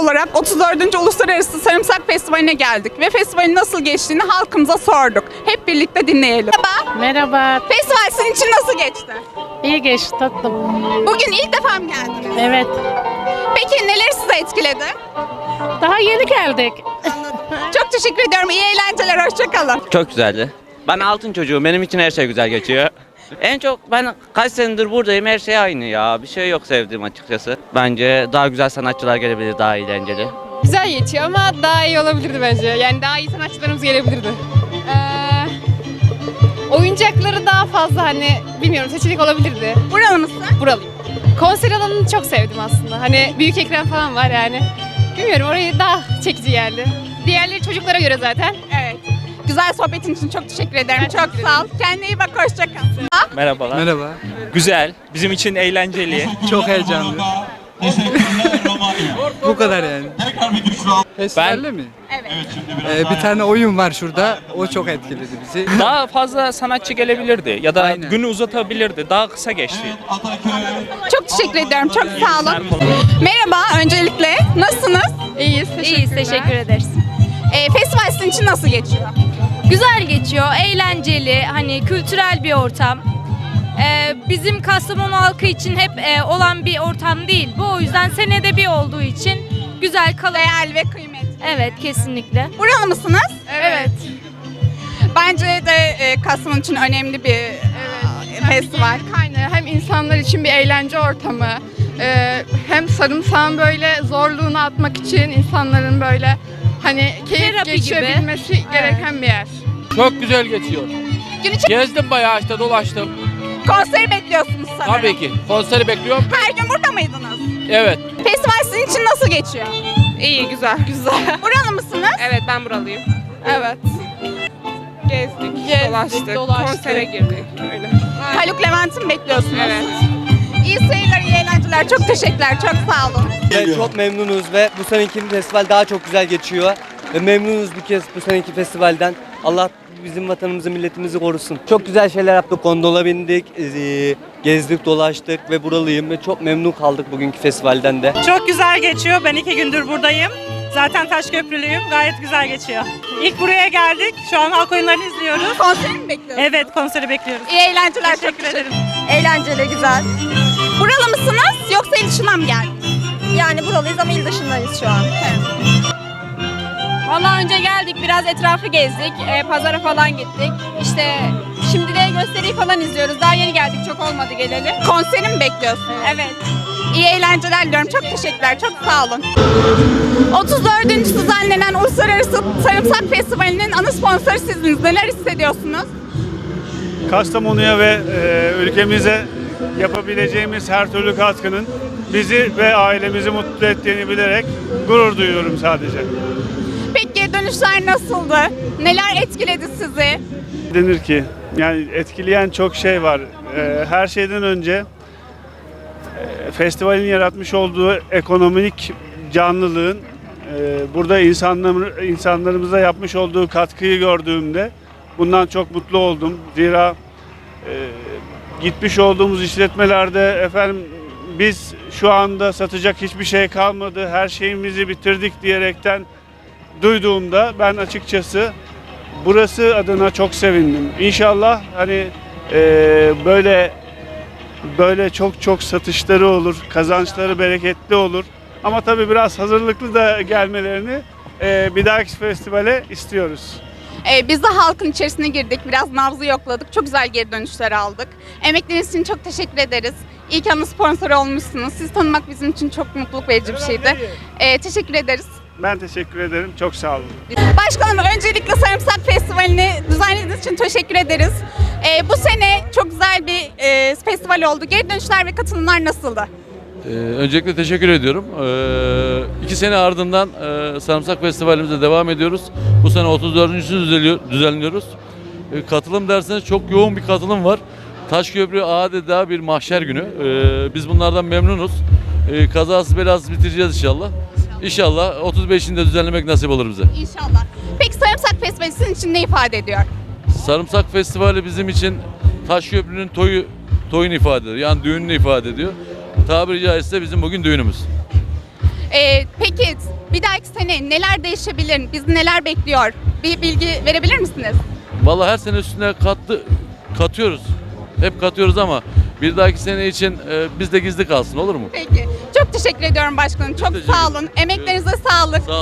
olarak 34. Uluslararası Sarımsak Festivali'ne geldik ve festivalin nasıl geçtiğini halkımıza sorduk. Hep birlikte dinleyelim. Merhaba. Merhaba. Festival sizin için nasıl geçti? İyi geçti tatlım. Bugün ilk defa mı geldiniz? Evet. Peki neler sizi etkiledi? Daha yeni geldik. Çok teşekkür ediyorum. İyi eğlenceler. Hoşçakalın. Çok güzeldi. Ben altın çocuğum. Benim için her şey güzel geçiyor. En çok ben kaç senedir buradayım her şey aynı ya. Bir şey yok sevdiğim açıkçası. Bence daha güzel sanatçılar gelebilir, daha eğlenceli. Güzel geçiyor ama daha iyi olabilirdi bence. Yani daha iyi sanatçılarımız gelebilirdi. Ee, oyuncakları daha fazla hani bilmiyorum seçenek olabilirdi. Buralı mısın? Buralıyım. Konser alanını çok sevdim aslında. Hani büyük ekran falan var yani. Bilmiyorum orayı daha çekici geldi. Diğerleri çocuklara göre zaten. Evet. Güzel sohbetin için çok teşekkür ederim. çok sağ ol. Kendine iyi bak. Hoşçakal. Merhabalar. Merhaba. Güzel. Bizim için eğlenceli. Çok heyecanlı. Bu kadar yani. Festivalde mi? Evet. Ee, bir tane oyun var şurada. O çok etkiledi bizi. Daha fazla sanatçı gelebilirdi ya da Aynen. günü uzatabilirdi. Daha kısa geçti. Çok teşekkür ediyorum. Çok sağ olun. Merhaba. Öncelikle nasılsınız? İyiyiz. İyiyiz, teşekkür ederiz. Ee, festival sizin için nasıl geçiyor? Güzel geçiyor, eğlenceli, hani kültürel bir ortam. Ee, bizim Kastamonu halkı için hep e, olan bir ortam değil bu. O yüzden senede bir olduğu için güzel kalabalık. Değerli ve kıymetli. Evet, kesinlikle. Buralı mısınız? Evet. Bence de e, Kastamonu için önemli bir e, festival. Kaynağı hem insanlar için bir eğlence ortamı. ee, hem sarımsağın böyle zorluğunu atmak için insanların böyle hani keyif Terapi geçirebilmesi gereken bir yer. Çok güzel geçiyor. Gün içi Gezdim bayağı işte dolaştım. konseri bekliyorsunuz sanırım. Tabii ki. Konseri bekliyorum. Her gün burada mıydınız? Evet. Festival sizin için nasıl geçiyor? İyi, güzel, güzel. Buralı mısınız? Evet, ben buralıyım. Evet. Gezdik, dolaştık, konsere girdik. Öyle. Haluk Levent'i mi bekliyorsunuz? Evet. İyi seyirler, iyi eğlenceler. Çok teşekkürler. Çok sağ olun. Evet, çok memnunuz ve bu seneki festival daha çok güzel geçiyor. Memnunuz bu kez bu seneki festivalden. Allah bizim vatanımızı, milletimizi korusun. Çok güzel şeyler yaptık. Gondola bindik, eee, gezdik, dolaştık ve buralıyım ve çok memnun kaldık bugünkü festivalden de. Çok güzel geçiyor. Ben iki gündür buradayım. Zaten Taşköprülüyüm. Gayet güzel geçiyor. İlk buraya geldik. Şu an halk oyunlarını izliyoruz. Konseri mi bekliyorsunuz? Evet konseri bekliyoruz. İyi eğlenceler. çok Teşekkür ederim. Eğlenceli, güzel. Buralı mısınız yoksa il dışından mı geldiniz? Yani buralıyız ama il dışındayız şu an. Valla önce geldik biraz etrafı gezdik, e, pazara falan gittik. İşte şimdi de gösteriyi falan izliyoruz. Daha yeni geldik çok olmadı geleli. Konseri mi bekliyorsunuz? Evet. İyi eğlenceler diliyorum. Çok teşekkürler. Çok sağ olun. 34. düzenlenen Uluslararası Sarımsak Festivali'nin ana sponsoru sizsiniz. Neler hissediyorsunuz? Kastamonu'ya ve e, ülkemize yapabileceğimiz her türlü katkının bizi ve ailemizi mutlu ettiğini bilerek gurur duyuyorum sadece. Peki dönüşler nasıldı? Neler etkiledi sizi? Denir ki yani etkileyen çok şey var. E, her şeyden önce e, festivalin yaratmış olduğu ekonomik canlılığın e, burada insanlar, insanlarımıza yapmış olduğu katkıyı gördüğümde bundan çok mutlu oldum. Zira e, gitmiş olduğumuz işletmelerde efendim biz şu anda satacak hiçbir şey kalmadı, her şeyimizi bitirdik diyerekten duyduğumda ben açıkçası burası adına çok sevindim. İnşallah hani e, böyle böyle çok çok satışları olur, kazançları bereketli olur. Ama tabii biraz hazırlıklı da gelmelerini e, bir dahaki festivale istiyoruz. Ee, biz de halkın içerisine girdik. Biraz nabzı yokladık. Çok güzel geri dönüşler aldık. Emekleriniz için çok teşekkür ederiz. İyi ki sponsor olmuşsunuz. Sizi tanımak bizim için çok mutluluk verici bir şeydi. Ee, teşekkür ederiz. Ben teşekkür ederim. Çok sağ olun. Başkanım öncelikle Sarımsak Festivali'ni düzenlediğiniz için teşekkür ederiz. Ee, bu sene çok güzel bir e, festival oldu. Geri dönüşler ve katılımlar nasıldı? Ee, öncelikle teşekkür ediyorum. Ee, iki sene ardından e, Sarımsak Festivalimize devam ediyoruz. Bu sene 34. düzenliyor- düzenliyoruz. Ee, katılım derseniz çok yoğun bir katılım var. Taşköprü adeta bir mahşer günü. Ee, biz bunlardan memnunuz. Ee, kazasız belasız bitireceğiz inşallah. İnşallah 35'inde düzenlemek nasip olur bize. İnşallah. Peki Sarımsak Festivali sizin için ne ifade ediyor? Sarımsak Festivali bizim için Taşköprü'nün toyu toyunu ifade ediyor. Yani düğününü ifade ediyor. Tabiri caizse bizim bugün düğünümüz. Ee, peki bir dahaki sene neler değişebilir? Biz neler bekliyor? Bir bilgi verebilir misiniz? Vallahi her sene üstüne katlı katıyoruz. Hep katıyoruz ama bir dahaki sene için e, bizde gizli kalsın olur mu? Peki. Çok teşekkür ediyorum başkanım. Çok teşekkür sağ olun. Emeklerinize sağlık. Sağ